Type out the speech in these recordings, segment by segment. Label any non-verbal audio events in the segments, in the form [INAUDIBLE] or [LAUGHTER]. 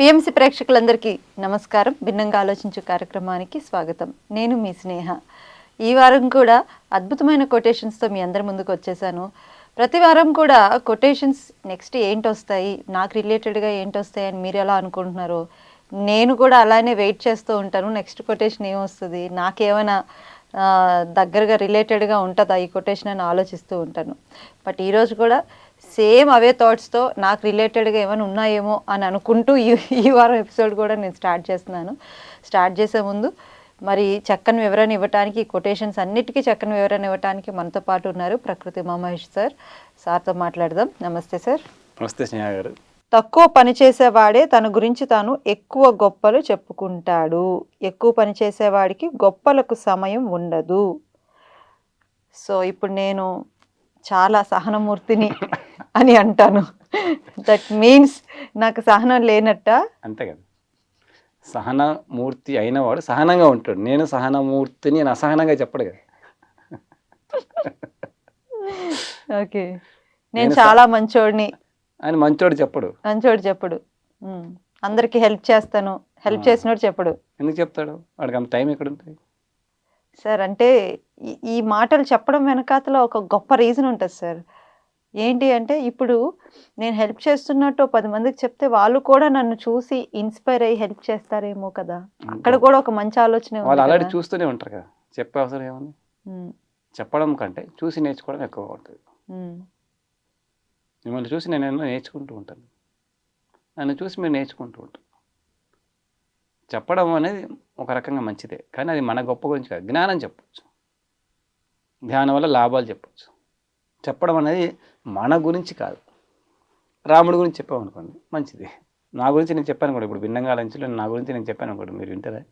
PMC ప్రేక్షకులందరికీ నమస్కారం. భిన్నంగా ఆలోచించు కార్యక్రమానికి స్వాగతం. నేను మీ స్నేహ. ఈ వారం కూడా అద్భుతమైన కొటేషన్స్తో మీ అందరి ముందుకు వచ్చేసాను. ప్రతి వారం కూడా కొటేషన్స్ నెక్స్ట్ ఏంటి వస్తాయి నాకు రిలేటెడ్గా ఏంటి వస్తాయి అని మీరు ఎలా అనుకుంటున్నారో నేను కూడా అలానే వెయిట్ చేస్తూ ఉంటాను. నెక్స్ట్ కొటేషన్ ఏమొస్తుంది నాకేమైనా దగ్గరగా రిలేటెడ్గా ఉంటుందా ఈ కొటేషన్ అని ఆలోచిస్తూ ఉంటాను. బట్ ఈరోజు కూడా సేమ్ అవే థాట్స్తో నాకు రిలేటెడ్గా ఏమైనా ఉన్నాయేమో అని అనుకుంటూ ఈ ఈ వారం ఎపిసోడ్ కూడా నేను స్టార్ట్ చేస్తున్నాను. స్టార్ట్ చేసే ముందు మరి చక్కని వివరణ ఇవ్వడానికి ఈ కొటేషన్స్ అన్నిటికీ చక్కని వివరణ ఇవ్వడానికి మనతో పాటు ఉన్నారు ప్రకృతి మహేష్ సార్. సార్తో మాట్లాడదాం. నమస్తే సార్. నమస్తే స్నేహ గారు. తక్కువ పని చేసేవాడే తన గురించి తాను ఎక్కువ గొప్పలు చెప్పుకుంటాడు. ఎక్కువ పని చేసేవాడికి గొప్పలకు సమయం ఉండదు. సో ఇప్పుడు నేను చాలా సహనమూర్తిని అని అంటాను. దట్ మీన్స్ నాకు సహనం లేనట్ట. అంతే కదా. సహనమూర్తి అయినవాడు సహనంగా ఉంటాడు. నేను సహనమూర్తిని అని అసహనంగా చెప్పడు కదా. ఓకే నేను చాలా మంచోడిని. ఆయన మంచోడు చెప్పడు. మంచోడు చెప్పుడు. అందరికీ హెల్ప్ చేస్తాను. హెల్ప్. చేసినోడు చెప్పడు. ఎందుకు చెప్తాడు? వాడికి అంత టైం ఎక్కడ ఉంటుంది సార్ అంటే ఈ- ఈ మాటలు చెప్పడం వెనకాతల ఒక గొప్ప రీజన్ ఉంటుంది సార్. ఏంటి అంటే ఇప్పుడు నేను హెల్ప్ చేస్తున్నట్టు పది మందికి చెప్తే వాళ్ళు కూడా నన్ను చూసి ఇన్స్పైర్ అయ్యి హెల్ప్ చేస్తారేమో కదా. అక్కడ కూడా ఒక మంచి ఆలోచన వాళ్ళు. చూస్తూనే ఉంటారు కదా. చెప్పే అవసరం ఏముంది? చెప్పడం కంటే చూసి నేర్చుకోవడం ఎక్కువ ఉంటుంది మిమ్మల్ని చూసి నేను ఎన్నో నేర్చుకుంటూ ఉంటాను. నన్ను చూసి మీరు నేర్చుకుంటూ ఉంటారు. చెప్పడం అనేది ఒక రకంగా మంచిదే. కానీ అది మన గొప్ప గురించి కాదు. జ్ఞానం చెప్పచ్చు. ధ్యానం వల్ల లాభాలు చెప్పచ్చు. చెప్పడం అనేది మన గురించి కాదు. రాముడి గురించి చెప్పామనుకోండి మంచిది. నా గురించి నేను చెప్పాను కూడా ఇప్పుడు భిన్నంగా ఆలోచించలే నా గురించి నేను చెప్పాను అనుకోండి మీరు వింటారా?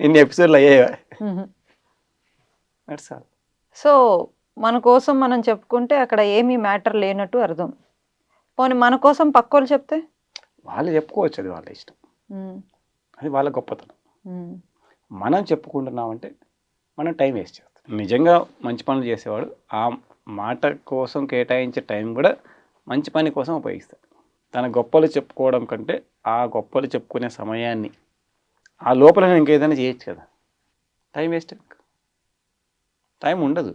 ఇన్ని ఎపిసోడ్లు అయ్యాయా? సో మన కోసం మనం చెప్పుకుంటే అక్కడ ఏమీ మ్యాటర్ లేనట్టు అర్థం. పోనీ మన కోసం పక్కోళ్ళు చెప్తే? వాళ్ళు చెప్పుకోవచ్చు అది వాళ్ళ ఇష్టం. అది వాళ్ళ గొప్పతనం. మనం చెప్పుకుంటున్నామంటే మనం టైం వేస్ట్ చేస్తాం. నిజంగా మంచి పనులు చేసేవాడు ఆ మాట కోసం కేటాయించే టైం కూడా మంచి పని కోసం ఉపయోగిస్తాడు. తన గొప్పలు చెప్పుకోవడం కంటే ఆ గొప్పలు చెప్పుకునే సమయాన్ని ఆ లోపల నేను ఇంకేదైనా చేయొచ్చు కదా. టైం వేస్ట్ టైం ఉండదు.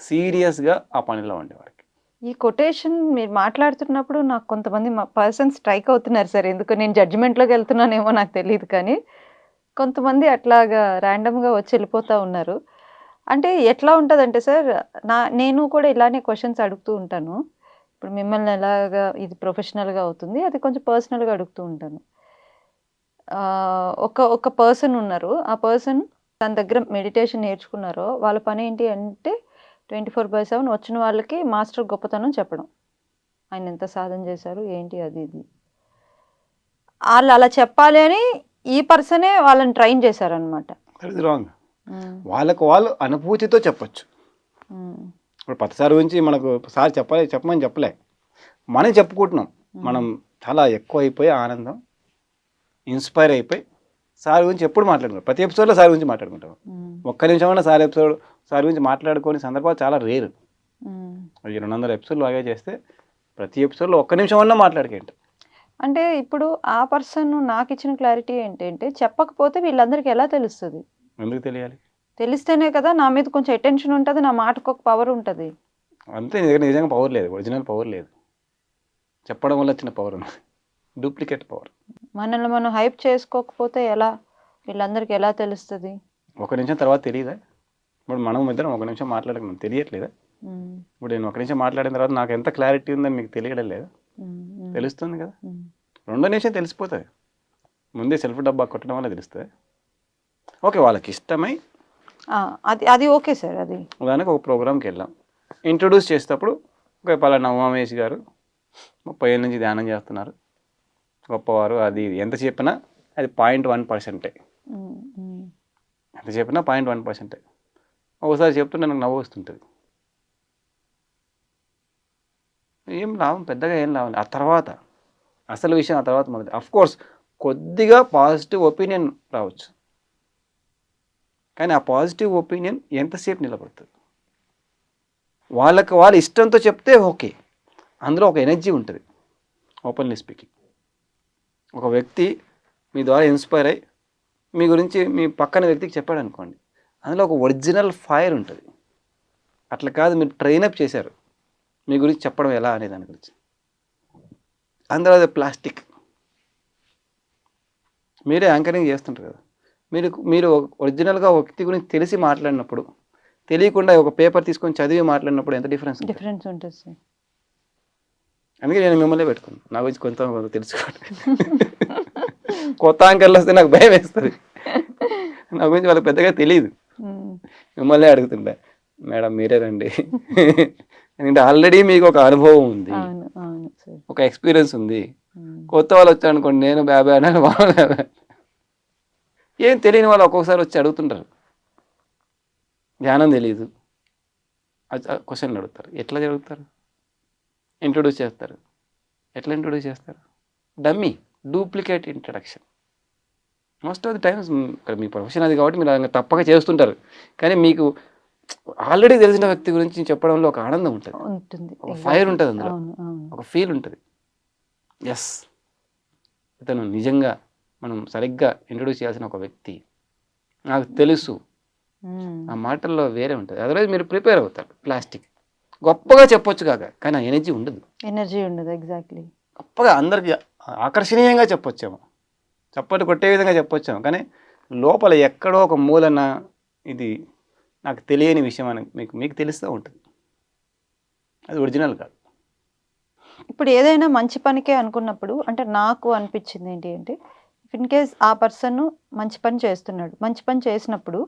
సీరియస్గా ఆ పనిలో ఉండేవాడికి ఈ కొటేషన్ మీరు మాట్లాడుతున్నప్పుడు నాకు కొంతమంది మా పర్సన్ స్ట్రైక్ అవుతున్నారు సార్. ఎందుకు నేను జడ్జిమెంట్లోకి వెళ్తున్నానేమో నాకు తెలియదు కానీ కొంతమంది అట్లాగా ర్యాండమ్గా వచ్చి వెళ్ళిపోతూ ఉన్నారు. అంటే ఎట్లా ఉంటుందంటే సార్ నా నేను కూడా ఇలానే క్వశ్చన్స్ అడుగుతూ ఉంటాను. ఇప్పుడు మిమ్మల్ని ఎలాగా ఇది ప్రొఫెషనల్గా అవుతుంది అది కొంచెం పర్సనల్గా అడుగుతూ ఉంటాను. ఒక ఒక పర్సన్ ఉన్నారు. ఆ పర్సన్ తన దగ్గర మెడిటేషన్ నేర్చుకున్నారో వాళ్ళ పని ఏంటి అంటే ట్వంటీ ఫోర్ బై సెవెన్ వచ్చిన వాళ్ళకి మాస్టర్ గొప్పతనం చెప్పడం. ఆయన ఎంత సాధన చేశారు ఏంటి అది ఇది. వాళ్ళు అలా చెప్పాలి అని ఈ పర్సనే వాళ్ళని ట్రైన్ చేశారనమాట రాంగ్ వాళ్ళకు వాళ్ళు అనుభూతితో చెప్పొచ్చు. ఇప్పుడు పచ్చసారి గురించి మనకు సార్ చెప్పాలి చెప్పమని చెప్పలే. మనం చెప్పుకుంటున్నాం. మనం చాలా ఎక్కువ అయిపోయి ఆనందం ఇన్స్పైర్ అయిపోయి సార్ గురించి ఎప్పుడు మాట్లాడుకుంటాం ప్రతి ఎపిసోడ్లో సార్ గురించి మాట్లాడుకుంటాం. ఒక్క నిమిషం సార్ ఎపిసోడ్ సార్ గురించి మాట్లాడుకునే సందర్భాలు చాలా రేరు ఈ రెండు వందల ఎపిసోడ్లు అలాగే చేస్తే ప్రతి ఎపిసోడ్లో ఒక్క నిమిషం అన్నా మాట్లాడుకేంటి? అంటే ఇప్పుడు ఆ పర్సన్ నాకు ఇచ్చిన క్లారిటీ ఏంటంటే చెప్పకపోతే వీళ్ళందరికీ ఎలా తెలుస్తుంది? ఎందుకు తెలియాలి? తెలిస్తేనే కదా నా మీద కొంచెం అటెన్షన్ ఉంటుంది నా మాటకు ఒక పవర్ ఉంటుంది. అంతే దగ్గర నిజంగా పవర్ లేదు ఒరిజినల్ పవర్ లేదు. చెప్పడం వల్ల వచ్చిన పవర్ ఉంది. డూప్లికేట్ పవర్ మనల్ని మనం హైప్ చేసుకోకపోతే ఎలా? వీళ్ళందరికీ ఎలా తెలుస్తుంది? ఒక నిమిషం తర్వాత తెలియదా ఇప్పుడు మనం ఇద్దరం ఒక నిమిషం మాట్లాడుకున్నాం తెలియట్లేదా? ఇప్పుడు నేను ఒక నిమిషం మాట్లాడిన తర్వాత నాకు ఎంత క్లారిటీ ఉందని మీకు తెలియడం లేదా? తెలుస్తుంది కదా? రెండో నిమిషం తెలిసిపోతుంది. ముందే సెల్ఫ్ డబ్బా కొట్టడం వల్ల తెలుస్తుంది. ఓకే వాళ్ళకి ఇష్టమై అది అది ఓకే సార్ అది. ఉదాహరణకు ఒక ప్రోగ్రామ్కి వెళ్ళాం. ఇంట్రొడ్యూస్ చేసేటప్పుడు ఒక పలానా ఉమామేష్ గారు ముప్పై ఏళ్ళ నుంచి ధ్యానం చేస్తున్నారు. గొప్పవారు అది ఇది. ఎంత చెప్పినా అది పాయింట్ వన్ పర్సెంటే. ఎంత చెప్పినా పాయింట్ వన్ పర్సెంటే. ఒకసారి చెప్తుంటే నాకు నవ్వు వస్తుంటుంది. ఏం లాభం? పెద్దగా ఏం లాభం ఆ తర్వాత అసలు విషయం ఆ తర్వాత మొదటి అఫ్ కోర్స్ కొద్దిగా పాజిటివ్ ఒపీనియన్ రావచ్చు. కానీ ఆ పాజిటివ్ ఒపీనియన్ ఎంతసేపు నిలబడుతుంది? వాళ్ళకి వాళ్ళ ఇష్టంతో చెప్తే ఓకే. అందులో ఒక ఎనర్జీ ఉంటుంది ఓపెన్లీ స్పీకింగ్ ఒక వ్యక్తి మీ ద్వారా ఇన్స్పైర్ అయ్యి మీ గురించి మీ పక్కన వ్యక్తికి చెప్పాడు అనుకోండి అందులో ఒక ఒరిజినల్ ఫైర్ ఉంటుంది. అట్లా కాదు మీరు ట్రైనప్ చేశారు. మీ గురించి చెప్పడం ఎలా అనే దాని గురించి. అందులో అది ప్లాస్టిక్. మీరే యాంకరింగ్ చేస్తుంటారు కదా. మీరు మీరు ఒరిజినల్గా ఒక వ్యక్తి గురించి తెలిసి మాట్లాడినప్పుడు తెలియకుండా ఒక పేపర్ తీసుకొని చదివి మాట్లాడినప్పుడు ఎంత డిఫరెన్స్ డిఫరెన్స్ ఉంటుంది సార్ అందుకే నేను మిమ్మల్ని పెట్టుకున్నాను. నా గురించి కొంత కొంత తెలుసుకోండి. [LAUGHS] కొత్త యాంకర్లు వస్తే నాకు భయం వేస్తుంది. నా గురించి వాళ్ళకి పెద్దగా తెలియదు. [LAUGHS] మిమ్మల్ని అడుగుతుంటా మేడం మీరే రండి. [LAUGHS] ఎందుకంటే ఆల్రెడీ మీకు ఒక అనుభవం ఉంది. ఒక ఎక్స్పీరియన్స్ ఉంది. కొత్త వాళ్ళు వచ్చారు అనుకోండి నేను బాబాయ్ అన్నాను వాళ్ళు బాబాయ్ ఏం తెలియని వాళ్ళు ఒక్కొక్కసారి వచ్చి అడుగుతుంటారు. జ్ఞానం తెలియదు క్వశ్చన్లు అడుగుతారు. ఎట్లా అడుగుతారు ఇంట్రొడ్యూస్ చేస్తారు. ఎట్లా ఇంట్రొడ్యూస్ చేస్తారు? Dummy duplicate introduction. Most of the times me profession అది కాబట్టి మీరు తప్పక చేస్తుంటారు. కానీ మీకు ఆల్రెడీ తెలిసిన వ్యక్తి గురించి చెప్పడంలో ఒక ఆనందం ఉంటుంది. ఉంటుంది. ఒక ఫైర్ ఉంటుంది అందులో. ఒక ఫీల్ ఉంటుంది. ఎస్ ఇతను నిజంగా మనం సరిగ్గా ఇంట్రొడ్యూస్ చేయాల్సిన ఒక వ్యక్తి. నాకు తెలుసు. ఆ మాటల్లో వేరే ఉంటుంది. అదర్వైజ్ మీరు ప్రిపేర్ అవుతారు. ప్లాస్టిక్ గొప్పగా చెప్పొచ్చు కాక కానీ ఆ ఎనర్జీ ఉండదు. ఎనర్జీ ఉండదు ఎగ్జాక్ట్లీ గొప్పగా అందరికి ఆకర్షణీయంగా చెప్పొచ్చాము. చప్పటి కొట్టే విధంగా చెప్పొచ్చాము కానీ లోపల ఎక్కడో ఒక మూలన ఇది నాకు తెలియని విషయం అని మీకు మీకు తెలుస్తూ ఉంటుంది. అది ఒరిజినల్ కాదు. ఇప్పుడు ఏదైనా మంచి పనికే అనుకున్నప్పుడు అంటే నాకు అనిపించింది ఏంటి అంటే ఇన్ కేస్ ఆ పర్సన్ మంచి పని చేస్తున్నాడు మంచి పని చేసినప్పుడు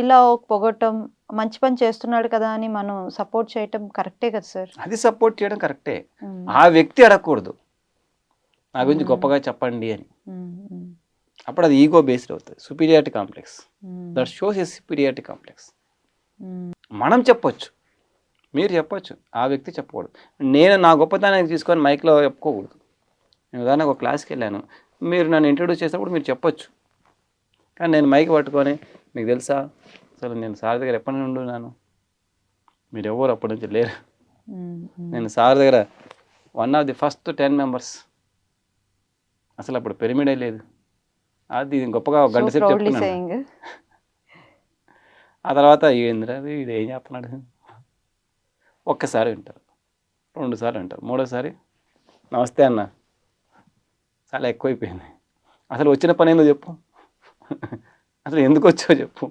ఇలా పొగటం మంచి పని చేస్తున్నాడు కదా అని మనం సపోర్ట్ చేయటం కరెక్టే కదా సార్? అది సపోర్ట్ చేయడం కరెక్టే. ఆ వ్యక్తి అడగకూడదు. నా గురించి గొప్పగా చెప్పండి అని. అప్పుడు అది ఈగో బేస్డ్ అవుతుంది. Superiority complex that shows a superiority complex మనం చెప్పొచ్చు. మీరు చెప్పొచ్చు. ఆ వ్యక్తి చెప్పకూడదు. నేను నా గొప్పతనాన్ని తీసుకొని మైక్లో చెప్పుకోకూడదు. నేను ఉదాహరణకు ఒక క్లాస్కి వెళ్ళాను. మీరు నన్ను ఇంట్రొడ్యూస్ చేసినప్పుడు మీరు చెప్పొచ్చు. కానీ నేను మైక్ పట్టుకొని మీకు తెలుసా? అసలు నేను సార్ దగ్గర ఎప్పటి నుండి ఉన్నాను? మీరు ఎవరు అప్పటి నుంచి లేరు. నేను సార్ దగ్గర one of the first ten members అసలు అప్పుడు పిరమిడే లేదు. అది గొప్పగా గంట సేపు చెప్తున్నాను [LAUGHS] ఆ తర్వాత ఏందిరా ఇది ఇది ఏం చెప్తున్నాడు ఒక్కసారి వింటారు. రెండుసార్లు వింటారు. మూడోసారి నమస్తే అన్న. చాలా ఎక్కువైపోయింది. అసలు వచ్చిన పని ఏందో చెప్పు. [LAUGHS] అసలు ఎందుకు వచ్చావు చెప్పు.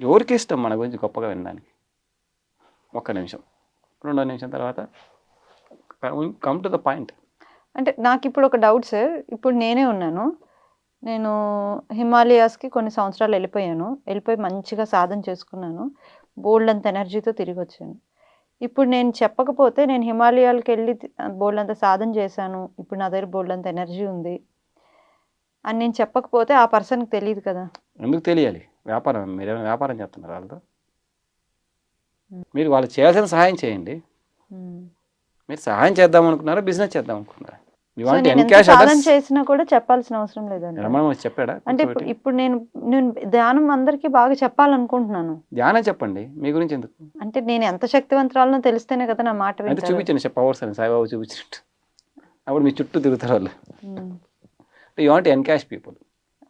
ఎవరికి ఇష్టం మన గురించి గొప్పగా వినడానికి? ఒక్క నిమిషం. రెండో నిమిషం తర్వాత కమ్ టు ద పాయింట్ అంటే నాకు ఇప్పుడు ఒక డౌట్ సార్. ఇప్పుడు నేనే ఉన్నాను. నేను హిమాలయాస్కి కొన్ని సంవత్సరాలు వెళ్ళిపోయాను. వెళ్ళిపోయి మంచిగా సాధన చేసుకున్నాను. బోల్డ్ అంత ఎనర్జీతో తిరిగి వచ్చాను ఇప్పుడు నేను చెప్పకపోతే నేను హిమాలయాలకు వెళ్ళి బోల్డ్ అంత సాధన చేశాను. ఇప్పుడు నా దగ్గర బోల్డ్ అంత ఎనర్జీ ఉంది అని నేను చెప్పకపోతే ఆ పర్సన్కి తెలియదు కదా. ఎందుకు తెలియాలి? వ్యాపారం మీరేమైనా వ్యాపారం చేస్తున్నారు వాళ్ళతో? మీరు వాళ్ళు చేయాల్సిన సహాయం చేయండి. మీరు సహాయం చేద్దాం అనుకున్నారా బిజినెస్ చేద్దాం అనుకున్నారా సాధన చేసినా కూడా చెప్పాల్సిన అవసరం లేదండి. చెప్పాడా? అంటే ఇప్పుడు నేను నేను ధ్యానం అందరికీ బాగా చెప్పాలనుకుంటున్నాను. ధ్యానం చెప్పండి. మీ గురించి ఎందుకు? అంటే నేను ఎంత శక్తివంతురాలనో తెలిస్తేనే కదా నా మాట చూపించండి పవర్స్ అని సాయిబాబు చూపించినట్టు అప్పుడు మీ చుట్టూ తిరుగుతారు వాళ్ళు. You want encash people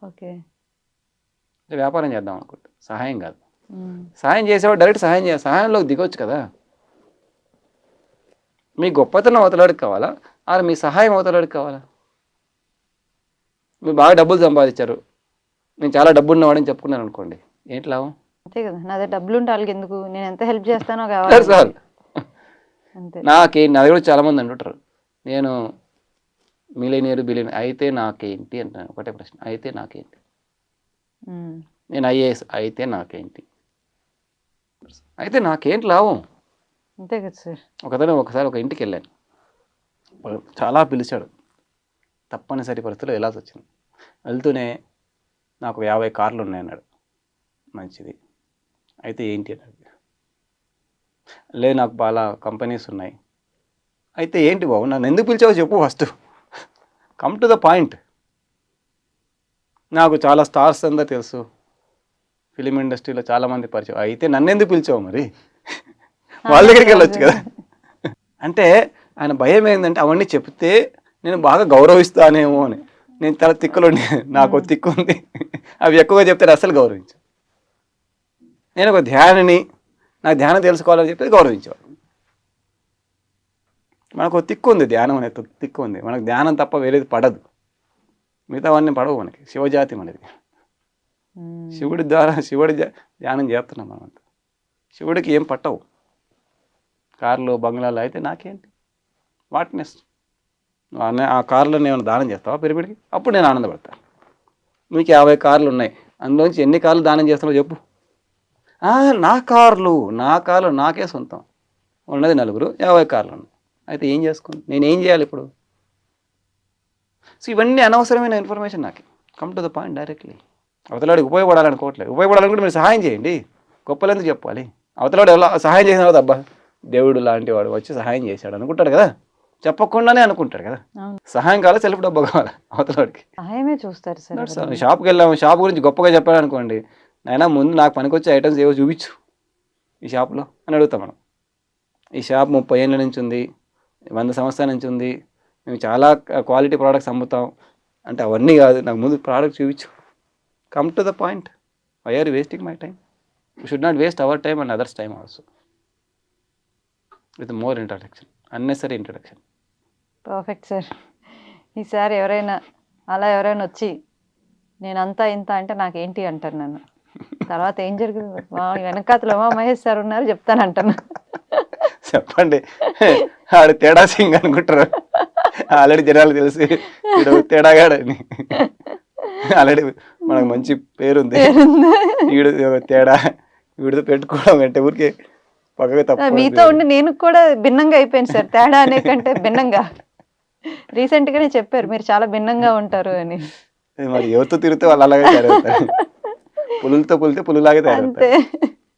okay. వ్యాపారం చేద్దాం అనుకుంటా. సహాయం కాదు. సహాయం చేసేవాడు డైరెక్ట్ సహాయం చేయాలి. సహాయంలోకి దిగొచ్చు కదా. మీ గొప్పతనం అవతలాడికి కావాలా? ఆరు మీ సహాయం అవతలాడికి కావాలా? మీరు బాగా డబ్బులు సంపాదించారు. నేను చాలా డబ్బు ఉన్నవాడని చెప్పుకున్నాను అనుకోండి. ఏంటి లాభం? అంతే కదా. నా దగ్గర డబ్బులు ఉంటే వాళ్ళకి ఎందుకు? నేను ఎంత హెల్ప్ చేస్తానో. [LAUGHS] కావాలి. అంతే. నాకే నా దగ్గర చాలా మంది అంటుంటారు. నేను మిలినియర్ బిలియన్ అయితే నాకేంటి అంటాను ఒకటే ప్రశ్న. అయితే నాకేంటి. నేను ఐఏఎస్. అయితే నాకేంటి? అయితే నాకేంటి లాభం? అంతే కదా సార్ ఒకసారి ఒక ఇంటికి వెళ్ళాను. చాలా పిలిచాడు. తప్పనిసరి పరిస్థితుల్లో వెళ్ళాల్సి వచ్చింది వెళ్తూనే నాకు యాభై కార్లు ఉన్నాయి అన్నాడు మంచిది. అయితే ఏంటి అన్నాడు లేదు నాకు చాలా కంపెనీస్ ఉన్నాయి. అయితే ఏంటి బాబు నన్ను ఎందుకు పిలిచావో చెప్పు first. Come to the point నాకు చాలా స్టార్స్ అందరు తెలుసు. ఫిలిం ఇండస్ట్రీలో చాలామంది పరిచయం. అయితే నన్ను ఎందుకు పిలిచావు మరి? వాళ్ళ దగ్గరికి వెళ్ళొచ్చు కదా. అంటే ఆయన భయం ఏంటంటే అవన్నీ చెప్తే నేను బాగా గౌరవిస్తానేమో అని. నేను చాలా తిక్కులు నాకు తిక్కు ఉంది. అవి ఎక్కువగా చెప్తే అసలు గౌరవించు నేను ఒక ధ్యానిని నాకు ధ్యానం తెలుసుకోవాలని చెప్పి గౌరవించేవాడు. మనకు తిక్కు ఉంది ధ్యానం అనే తి- తిక్కు ఉంది. మనకు ధ్యానం తప్ప వేరేది పడదు. మిగతావన్నీ పడవు మనకి. శివజాతి మనది. శివుడి ద్వారా శివుడి ధ్యా- ధ్యానం చేస్తున్నాం మనం అంతా శివుడికి ఏం పట్టవు. కార్లు బంగ్లాలు అయితే నాకేంటి? వాటినెస్. నువ్వు అన్న- ఆ కార్లో నేను దానం చేస్తావా పిరమిడ్కి? అప్పుడు నేను ఆనందపడతాను మీకు యాభై కార్లు ఉన్నాయి. అందులోంచి ఎన్ని కార్లు దానం చేస్తున్నావు చెప్పు. నా కార్లు నా కార్లు నాకే సొంతం. ఉన్నది నలుగురు యాభై కార్లు ఉన్నాయి. అయితే ఏం చేసుకోండి నేను ఏం చేయాలి ఇప్పుడు? సో ఇవన్నీ అనవసరమైన ఇన్ఫర్మేషన్ నాకు. Come to the point directly అవతలాడికి ఉపయోగపడాలనుకోవట్లేదు. ఉపయోగపడాలనుకుంటే మీరు సహాయం చేయండి. గొప్పలు ఎందుకు చెప్పాలి అవతలాడు ఎలా సహాయం చేసిన తర్వాత అబ్బా దేవుడు లాంటి వాడు వచ్చి సహాయం చేశాడు అనుకుంటాడు కదా. చెప్పకుండానే అనుకుంటాడు కదా. సహాయం కావాలి సెల్ఫ్ డబ్బు కావాలి అవతలాడికి? సహాయమే చూస్తారు సార్. షాప్కి వెళ్ళాము షాప్ గురించి గొప్పగా చెప్పాడు అనుకోండి నాయనా ముందు నాకు పనికొచ్చే ఐటమ్స్ ఏవో చూపించు ఈ షాప్లో అని అడుగుతాం మనం. ఈ షాప్ ముప్పై ఏళ్ళ నుంచి ఉంది వంద సంవత్సరాల నుంచి ఉంది మేము చాలా క్వాలిటీ ప్రోడక్ట్స్ అమ్ముతాం. అంటే అవన్నీ కాదు నాకు ముందు ప్రోడక్ట్ చూపించు. Come to the point why are wasting my time you should not waste our time and others time also with more introduction unnecessary introduction perfect sir ఈసారి ఎవరైనా అలా ఎవరైనా వచ్చి నేను అంతా ఇంత అంటే నాకేంటి? అంటారు నన్ను. తర్వాత ఏం జరుగుతుంది? మా వెనకాతలో మా మహేష్ సార్ ఉన్నారు చెప్తాను అంటాను. చెప్పండి. ఆడు తేడా సింగ్ అనుకుంటారు. ఆల్రెడీ జనాలు తెలుసు వీడు తేడాగాడని ఆల్రెడీ మనకు మంచి పేరుంది. వీడు తేడా వీడితో పెట్టుకోవడం అంటే ఊరికే తప్పు మీతో ఉండి నేను కూడా భిన్నంగా అయిపోయాను సార్. తేడా అనే కంటే భిన్నంగా. రీసెంట్ గానే చెప్పారు మీరు చాలా భిన్నంగా ఉంటారు అని. మరి ఎవరితో తిరిగితే వాళ్ళు అలాగే తయారవుతారు. పులులతో పులితే పులులాగే తయారవుతారు.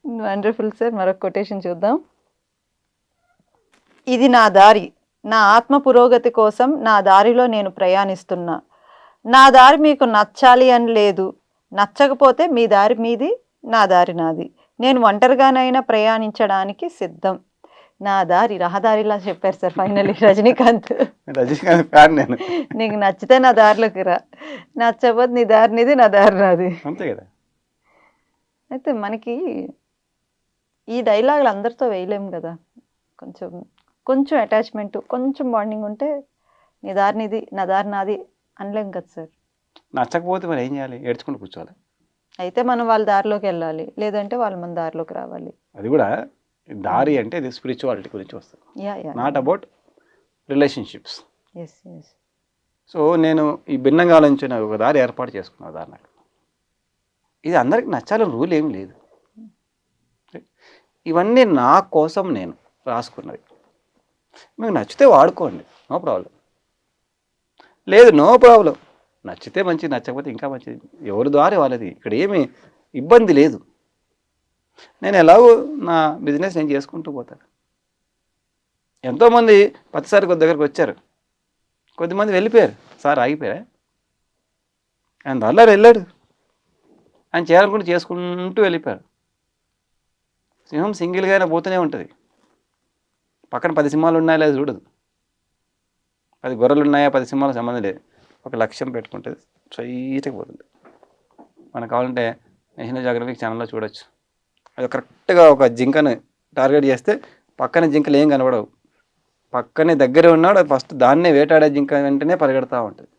Wonderful sir. మరొక కొటేషన్ చూద్దాం. ఇది నా దారి. నా ఆత్మ పురోగతి కోసం నా దారిలో నేను ప్రయాణిస్తున్నా. నా దారి మీకు నచ్చాలి అని లేదు. నచ్చకపోతే మీ దారి మీది నా దారి నాది. నేను ఒంటరిగానైనా ప్రయాణించడానికి సిద్ధం. నా దారి రహదారిలా చెప్పారు sir finally Rajinikanth. Rajinikanth fan నేను. నీకు నచ్చితే నా దారిలోకి రా. నచ్చకపోతే నీ దారి నీది నా దారి నాది. అంతే కదా. అయితే మనకి ఈ డైలాగులు అందరితో వేయలేము కదా. కొంచెం కొంచెం అటాచ్మెంట్ కొంచెం బాండింగ్ ఉంటే నీ దారి నీది నా దారి నాది అనలేం కదా సార్. నచ్చకపోతే మరి ఏం చేయాలి? ఏడ్చుకుంటూ కూర్చోవాలి. అయితే మనం వాళ్ళ దారిలోకి వెళ్ళాలి లేదంటే వాళ్ళు మన దారిలోకి రావాలి. అది కూడా దారి అంటే ఇది స్పిరిచువాలిటీ గురించి వస్తుంది. Yeah yeah not about relationships yes yes so నేను ఈ భిన్నంగా ఆలోచించిన ఒక దారి ఏర్పాటు చేసుకున్నాను ఉదాహరణకు ఇది అందరికి నచ్చాలని రూల్ ఏం లేదు. ఇవన్నీ నా కోసం నేను రాసుకున్నది మీకు నచ్చితే వాడుకోండి నో ప్రాబ్లం లేదు నో ప్రాబ్లం నచ్చితే మంచిది నచ్చకపోతే ఇంకా మంచిది ఎవరి ద్వారా వాళ్ళది? ఇక్కడ ఏమి ఇబ్బంది లేదు. నేను ఎలాగో నా బిజినెస్ నేను చేసుకుంటూ పోతాను. ఎంతోమంది ప్రతిసారి కొద్ది దగ్గరకు వచ్చారు. కొద్దిమంది వెళ్ళిపోయారు. సార్ ఆగిపోయారా? ఆయన దారిలో వెళ్ళాడు. ఆయన చేయాలనుకుంటే చేసుకుంటూ వెళ్ళిపోయారు. సింహం సింగిల్గా అయినా పోతూనే ఉంటుంది. పక్కన పది సింహాలు ఉన్నాయా లేదా చూడదు. పది గొర్రెలు ఉన్నాయా పది సింహాలు సంబంధం లేదు. ఒక లక్ష్యం పెట్టుకుంటుంది స్ట్రైట్గా పోతుంది. మనకు కావాలంటే నేషనల్ జాగ్రఫిక్ ఛానల్లో చూడొచ్చు. అది కరెక్ట్గా ఒక జింకను టార్గెట్ చేస్తే పక్కన జింకలు ఏం కనబడవు. పక్కనే దగ్గరే ఉన్నాడు అది ఫస్ట్ దాన్నే వేటాడే జింక వెంటనే పరిగెడతా ఉంటుంది.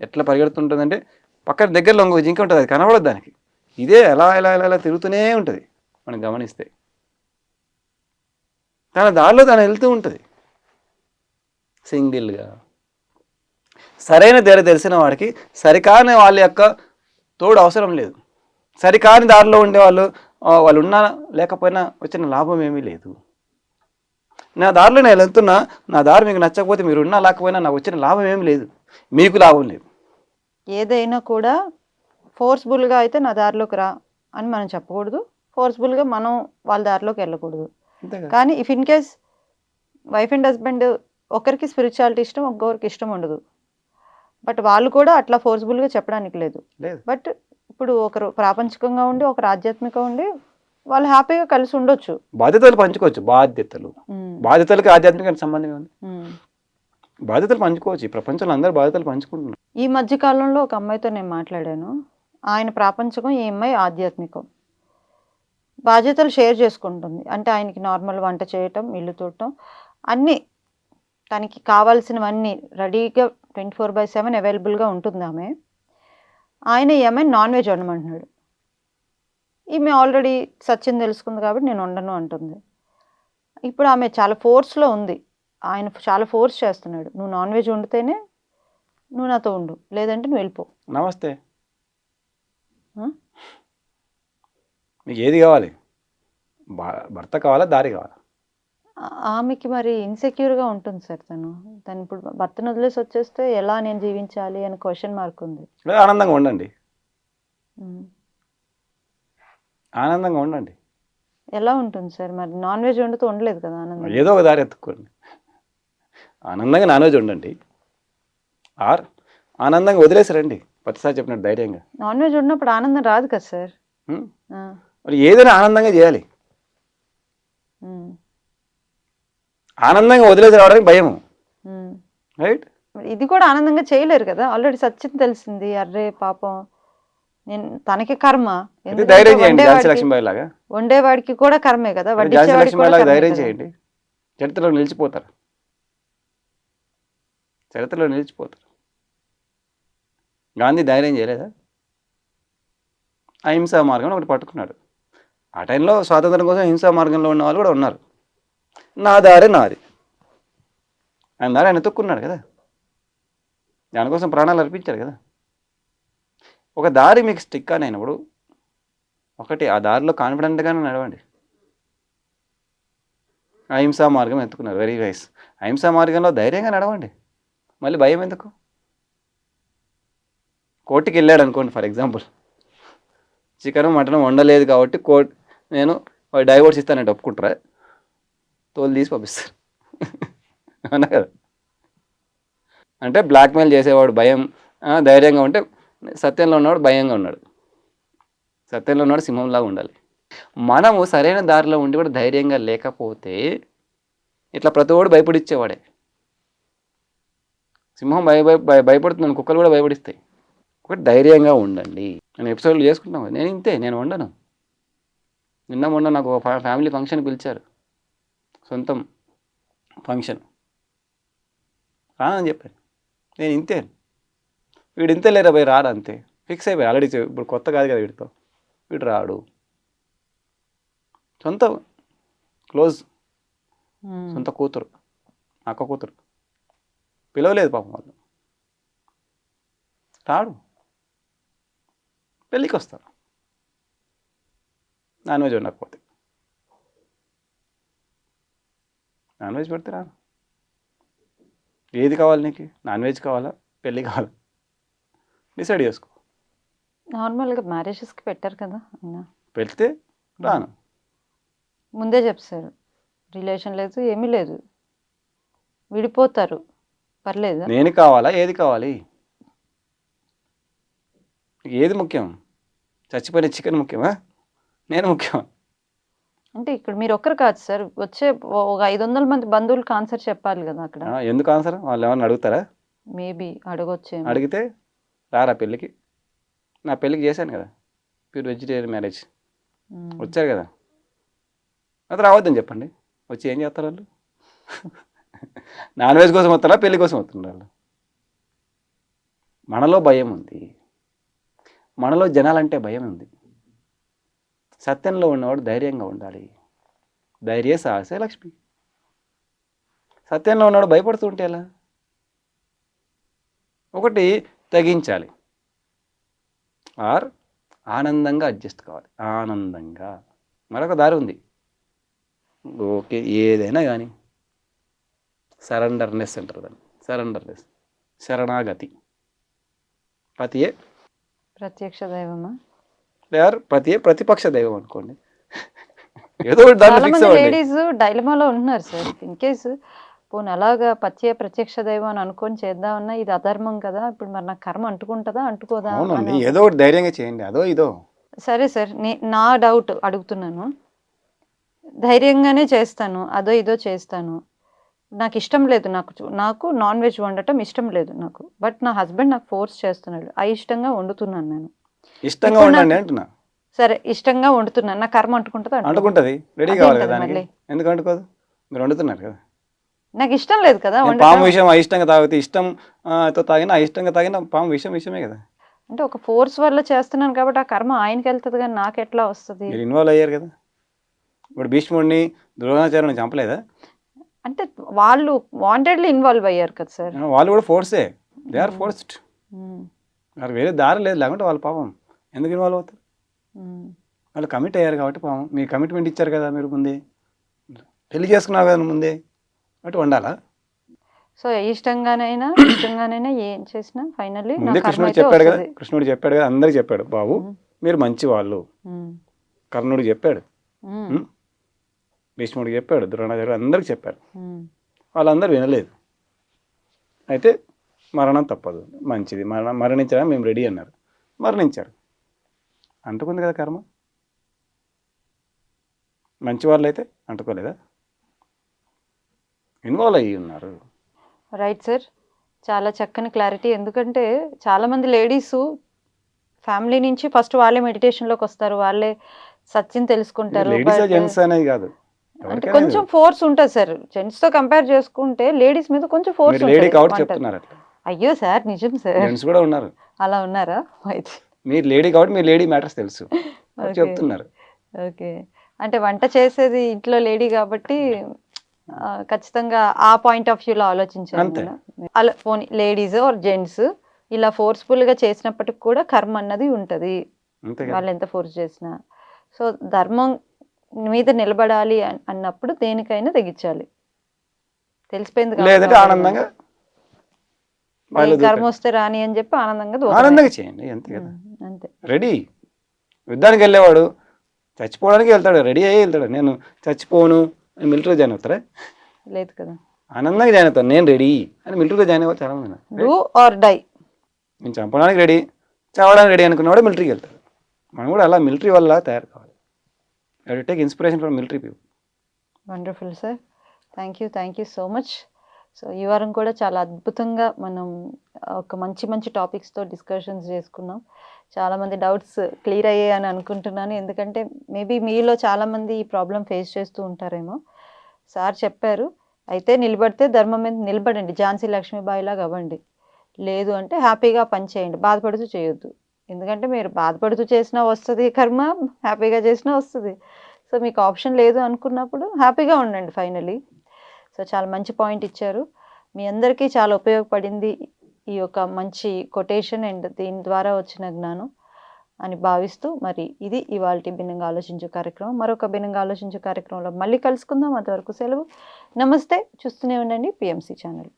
ఎట్లా పరిగెడుతుంటుందంటే పక్కన దగ్గరలో ఇంకొక జింక ఉంటుంది అది కనబడదు దానికి. ఇదే ఎలా ఎలా ఎలా ఎలా తిరుగుతూనే ఉంటుంది మనం గమనిస్తే. తన దారిలో తను వెళ్తూ ఉంటుంది. సింగిల్గా. సరైన దారి తెలిసిన వాడికి సరికాని వాళ్ళ యొక్క తోడు అవసరం లేదు. సరికాని దారిలో ఉండేవాళ్ళు వాళ్ళు ఉన్నా లేకపోయినా వచ్చిన లాభం ఏమీ లేదు. నా దారిలో నేను వెళ్తున్నా నా దారి మీకు నచ్చకపోతే మీరు ఉన్నా లేకపోయినా నాకు వచ్చిన లాభం ఏమీ లేదు. మీకు లాభం లేదు. ఏదైనా కూడా ఫోర్స్ఫుల్గా అయితే నా దారిలోకి రా అని మనం చెప్పకూడదు. ఫోర్స్ఫుల్గా మనం వాళ్ళ దారిలోకి వెళ్ళకూడదు. కానీ if in case wife and husband ఒకరికి స్పిరిచువాలిటీ ఇష్టం ఒక్కొక్కరికి ఇష్టం ఉండదు. బట్ వాళ్ళు కూడా అట్లా ఫోర్స్ఫుల్గా చెప్పడానికి లేదు. లేదు. బట్ ఇప్పుడు ఒకరు ప్రాపంచికంగా ఉండి ఒకరు ఆధ్యాత్మికంగా ఉండి వాళ్ళు హ్యాపీగా కలిసి ఉండొచ్చు. బాధ్యతలు పంచుకోవచ్చు. బాధ్యతలు. బాధ్యతలకి ఆధ్యాత్మిక సంబంధం ఉంది. బాధ్యతలు పంచుకోవచ్చు. ఈ ప్రపంచంలో అందరూ బాధ్యతలు పంచుకుంటున్నారు. ఈ మధ్య కాలంలో ఒక అమ్మాయితో నేను మాట్లాడాను. ఆయన ప్రాపంచకం ఈ అమ్మాయి ఆధ్యాత్మికం. బాధ్యతలు షేర్ చేసుకుంటుంది. అంటే ఆయనకి నార్మల్ వంట చేయటం ఇల్లు తూడటం అన్నీ తనకి కావాల్సినవన్నీ రెడీగా ట్వంటీ ఫోర్ బై సెవెన్ అవైలబుల్గా ఉంటుంది ఆమె. ఆయన ఈ అమ్మాయి నాన్ వెజ్ వండమంటున్నాడు ఈమె ఆల్రెడీ సచిన్ తెలుసుకుంది కాబట్టి నేను వండను అంటుంది. ఇప్పుడు ఆమె చాలా ఫోర్స్లో ఉంది. ఆయన చాలా ఫోర్స్ చేస్తున్నాడు. నువ్వు నాన్ వెజ్ వండితేనే నువ్వు నాతో ఉండు. లేదంటే నువ్వు వెళ్ళిపో. నమస్తే? మీకు ఏది కావాలి? భర్త కావాలా? దారి కావాలా? ఆమెకి మరి ఇన్సెక్యూర్గా ఉంటుంది సార్ తను. తను ఇప్పుడు భర్తను వదిలేసి వచ్చేస్తే ఎలా నేను జీవించాలి అని క్వశ్చన్ మార్క్ ఉంది. ఆనందంగా ఉండండి. ఆనందంగా ఉండండి. ఎలా ఉంటుంది సార్? మరి నాన్ వెజ్ వండుతూ ఉండలేదు కదా ఆనందం? ఏదో ఒక దారి ఎత్తుక్కోండి. ఆనందంగా నాన్ వెజ్ ఉండండి. ఆర్ ఆనందంగా వదిలేసి రండి. ప్రతిసారి చెప్పినట్టు ధైర్యంగా. నాన్ వెజ్ ఉన్నప్పుడు ఆనందం రాదు కదా సార్? మరి ఏదైనా ఆనందంగా చేయాలి. ఆనందంగా వదిలేసి రావడానికి భయము. రైట్ ఇది కూడా ఆనందంగా చేయలేరు కదా. ఆల్రెడీ సచిన్ తెలిసింది. అర్రే పాపం. నేను తనకి కర్మ. ధైర్యం చేయండి వండేవాడికి- కూడా కర్మే కదా. ధైర్యం. చేయండి. చరిత్రలో నిలిచిపోతారు. చరిత్రలో నిలిచిపోతారు. గాంధీ ధైర్యం చేయలేదా? అహింసా మార్గం ఒకటి పట్టుకున్నాడు. ఆ టైంలో స్వాతంత్రం కోసం హింసా మార్గంలో ఉన్న వాళ్ళు కూడా ఉన్నారు. నా దారి నాది. ఆయన దారి ఆయన తొక్కున్నాడు కదా. దానికోసం ప్రాణాలు అర్పించారు కదా. ఒక దారి మీకు స్టిక్ అని అయినప్పుడు ఒకటి ఆ దారిలో కాన్ఫిడెంట్గానే నడవండి. అహింసా మార్గం ఎత్తుకున్నారు వెరీ వైస్ అహింసా మార్గంలో ధైర్యంగా నడవండి. మళ్ళీ భయం ఎందుకు? కోర్టుకి వెళ్ళాడు అనుకోండి ఫర్ ఎగ్జాంపుల్. చికెన్ మటన్ వండలేదు కాబట్టి కోర్టు నేను డైవోర్స్ ఇస్తానంటే ఒప్పుకుంటారా? తోలు తీసి పంపిస్తారు. అవునా కదా? అంటే బ్లాక్మెయిల్ చేసేవాడు భయం ధైర్యంగా ఉంటే సత్యంలో ఉన్నవాడు భయంగా ఉన్నాడు. సత్యంలో ఉన్నవాడు సింహంలాగా ఉండాలి. మనము సరైన దారిలో ఉండి కూడా ధైర్యంగా లేకపోతే ఇట్లా ప్రతి భయపడిచ్చేవాడే. సింహం భయ భయ భయపడుతున్నాను కుక్కలు కూడా భయపడిస్తాయి. ఒకటి ధైర్యంగా ఉండండి. నేను ఎపిసోడ్లు చేసుకుంటాం నేను ఇంతే నేను వండను. నిన్న మొన్న నాకు ఒక ఫ్యామిలీ ఫంక్షన్ పిలిచారు. సొంతం ఫంక్షన్. అని చెప్పాను నేను ఇంతే. వీడు ఇంతే లేరా పోయి రాడు అంతే. ఫిక్స్ అయిపోయి ఆల్రెడీ ఇప్పుడు కొత్త కాదు కదా వీడితో. వీడు రాడు. సొంత క్లోజ్. సొంత కూతురు. అక్క కూతురు. పిలవలేదు పాపం వాళ్ళు. రాడు. పెళ్ళికి వస్తారు నాన్ వెజ్ ఉండకపోతే నాన్ వెజ్ పెడితే రాను ఏది కావాలి నీకు? నాన్ వెజ్ కావాలా? పెళ్ళి కావాలా? డిసైడ్ చేసుకో. నార్మల్గా మ్యారేజెస్కి పెట్టారు కదా ఆయన పెడితే రాను. ముందే చెప్తారు రిలేషన్ లేదు ఏమీ లేదు. విడిపోతారు. పర్లేదా? నేను కావాలా? ఏది కావాలి? ఏది ముఖ్యం? చచ్చిపోయిన చికెన్ ముఖ్యమా? నేను ముఖ్యం అంటే ఇక్కడ మీరు ఒక్కరు కాదు సార్. వచ్చే ఒక ఐదు వందల మంది బంధువులకు ఆన్సర్ చెప్పాలి కదా అక్కడ. ఆ, ఎందుకు ఆన్సర్ వాళ్ళు ఏమన్నా అడుగుతారా? మేబీ అడగొచ్చేమో. అడిగితే రారా పెళ్ళికి? నా పెళ్ళికి చేశాను కదా. Pure vegetarian marriage. వచ్చారు కదా. అది రావద్దని చెప్పండి. వచ్చి ఏం చేస్తారు వాళ్ళు? నాన్ వెజ్ కోసం వస్తారా పెళ్ళి కోసం వస్తున్నారు వాళ్ళు? మనలో భయం ఉంది. మనలో జనాలంటే భయం ఉంది. సత్యంలో ఉన్నవాడు ధైర్యంగా ఉండాలి. ధైర్య సాహసే లక్ష్మి. సత్యంలో ఉన్నవాడు భయపడుతుంటే ఎలా? ఒకటి తగ్గించాలి ఆర్ ఆనందంగా అడ్జస్ట్ కావాలి. ఆనందంగా. మరొక దారి ఉంది. ఓకే ఏదైనా కానీ సరెండర్నెస్ అంటారు దాన్ని. సరెండర్నెస్. శరణాగతి. పతియే. ప్రత్యక్ష దైవమా? లేరు పతియే ప్రతిపక్ష దైవం అనుకోండి. ఏదో లేడీస్ డైలమాలో ఉంటున్నారు సార్. ఇన్ కేసు పోనీ అలాగా పచ్చే ప్రత్యక్ష దైవం అని అనుకొని చేద్దామన్నా ఇది అధర్మం కదా ఇప్పుడు మరి నాకు కర్మ అంటుకుంటుందా అంటుకోదా ఏదో ఒకటి ధైర్యంగా చేయండి. అదో ఇదో. సరే సార్ నే నా డౌట్ అడుగుతున్నాను. ధైర్యంగానే చేస్తాను అదో ఇదో చేస్తాను. నాకు ఇష్టం లేదు నాకు నాకు నాన్ వెజ్ వండటం ఇష్టం లేదు నాకు. బట్ నా హస్బెండ్ నాకు ఫోర్స్ చేస్తున్నాడు. అయిష్టంగా వండుతున్నాను నేను. ఇష్టంగా ఉండండి అంటున్నా. సరే ఇష్టంగా వండుతున్నాను నా కర్మ అంటుకుంటుందా అంటుకుంటుందా? రెడీ కావాలి కదా. ఎందుకు అంటుకోదు? మీరు వండుతున్నారు కదా. నాకు ఇష్టం లేదు కదా. పాము విషయం అయిష్టంగా తాగితే ఇష్టం ఆ, తో తాగినా అయిష్టంగా తాగినా పాము విషయం విషయమే కదా. అంటే ఒక ఫోర్స్ వల్ల చేస్తున్నాను కాబట్టి ఆ కర్మ ఆయనకి వెళ్తుంది కానీ నాకు ఎట్లా వస్తుంది? మీరు ఇన్వాల్వ్ అయ్యారు కదా. ఇప్పుడు భీష్ముడిని ద్రోణాచార్యుని చంపలేదా? అంటే వాళ్ళు వాంటెడ్లీ ఇన్వాల్వ్ అయ్యారు కదా సార్. వాళ్ళు కూడా ఫోర్సే దే ఆర్ ఫోర్స్డ్ ఉమ్, వారు దారి లేదు లేకుంటే వాళ్ళ పాపం ఎందుకు ఇన్వాల్వ్ అవుతారు. వాళ్ళు కమిట్ అయ్యారు కాబట్టి పాపం. మీ కమిట్మెంట్ ఇచ్చారు కదా మీరు ముందే. పెళ్ళి చేసుకున్నారు కదా ముందే. కాబట్టి వండాలా సో ఇష్టంగానైనా [COUGHS] ఇష్టంగానైనా ఏం చేసినా ఫైనల్లీ ముందే కృష్ణుడు చెప్పాడు కదా కృష్ణుడు చెప్పాడు కదా అందరికి చెప్పాడు బాబు మీరు మంచి వాళ్ళు కర్ణుడు చెప్పాడు? భీష్ముడికి చెప్పాడు ద్రోణాచార్యుడు అందరికి చెప్పాడు ఉమ్. వాళ్ళందరూ వినలేదు. అయితే మరణం తప్పదు. మంచిది. మరణ మరణించడం మేము రెడీ అన్నారు. మరణించారు. అంటుకుంది కదా కర్మ. మంచి వాళ్ళు అయితే అంటుకోలేదా? ఇన్వాల్వ్ అయ్యి ఉన్నారు. రైట్ సార్ చాలా చక్కని క్లారిటీ ఎందుకంటే చాలా మంది లేడీస్ ఫ్యామిలీ నుంచి ఫస్ట్ వాళ్ళే meditation లోకి వస్తారు. వాళ్ళే సత్యం తెలుసుకుంటారు. కాదు. అంటే కొంచెం ఫోర్స్ ఉంటుంది సార్ జెంట్స్తో కంపేర్ చేసుకుంటే లేడీస్ మీద కొంచెం ఫోర్స్ మీరు అయ్యో సార్ నిజం సార్. కూడా ఉన్నారు. అలా ఉన్నారా? మీరు లేడీ కాబట్టి మీరు లేడీ మ్యాటర్స్ తెలుసు. [LAUGHS] చెప్తున్నారు. ఓకే. అంటే వంట చేసేది ఇంట్లో లేడీ కాబట్టి ఖచ్చితంగా ఆ పాయింట్ ఆఫ్ వ్యూలో ఆలోచించాను. అలా పోనీ లేడీస్ ఆర్ జెంట్స్ ఇలా forceful గా చేసినప్పటికి కూడా కర్మ అన్నది ఉంటది. వాళ్ళు ఎంత ఫోర్స్ చేసినా. సో ధర్మం మీద నిలబడాలి అన్- అన్నప్పుడు దేనికైనా తెగించాలి. తెలిసిపోయింది లేదంటే ఆనందంగా కర్మ వస్తే రాని అని చెప్పి ఆనందంగా. ఆనందంగా చేయండి అంతే కదా. అంతే. రెడీ. యుద్ధానికి వెళ్ళేవాడు చచ్చిపోవడానికి వెళ్తాడు రెడీ అయ్యి వెళ్తాడు. నేను చచ్చిపోను అని మిలిటరీ జాయిన్ అవుతారా? లేదు కదా. ఆనందంగా జాయిన్ అవుతాను నేను రెడీ అని మిలిటరీలో జాయిన్ అవ్వాలి చాలా మంది. Or die. నేను చంపడానికి రెడీ చావడానికి రెడీ అనుకున్నవాడు మిలిటరీకి వెళ్తాడు. మనం కూడా అలా మిలిటరీ వల్ల తయారు కావాలి. Take inspiration from military people wonderful sir thank you thank you so much so ఈ వారం కూడా చాలా అద్భుతంగా మనం ఒక మంచి మంచి టాపిక్స్తో డిస్కషన్స్ చేసుకున్నాం. చాలామంది డౌట్స్ క్లియర్ అయ్యాయి అని అనుకుంటున్నాను. ఎందుకంటే మేబీ మీలో చాలామంది ఈ ప్రాబ్లం ఫేస్ చేస్తూ ఉంటారేమో. సార్ చెప్పారు అయితే నిలబడితే ధర్మం మీద నిలబడండి. ఝాన్సీ లక్ష్మీబాయి లాగా అవ్వండి. లేదు అంటే హ్యాపీగా పని చేయండి. బాధపడుతూ చేయొద్దు. ఎందుకంటే మీరు బాధపడుతూ చేసినా వస్తుంది కర్మ హ్యాపీగా చేసినా వస్తుంది. సో మీకు ఆప్షన్ లేదు అనుకున్నప్పుడు హ్యాపీగా ఉండండి ఫైనలీ సో చాలా మంచి పాయింట్ ఇచ్చారు. మీ అందరికీ చాలా ఉపయోగపడింది ఈ యొక్క మంచి కొటేషన్ అండ్ దీని ద్వారా వచ్చిన జ్ఞానం అని భావిస్తూ మరి ఇది ఇవాళ భిన్నంగా ఆలోచించే కార్యక్రమం. మరొక భిన్నంగా ఆలోచించే కార్యక్రమంలో మళ్ళీ కలుసుకుందాం. అంతవరకు సెలవు. నమస్తే. చూస్తూనే ఉండండి. PMC channel.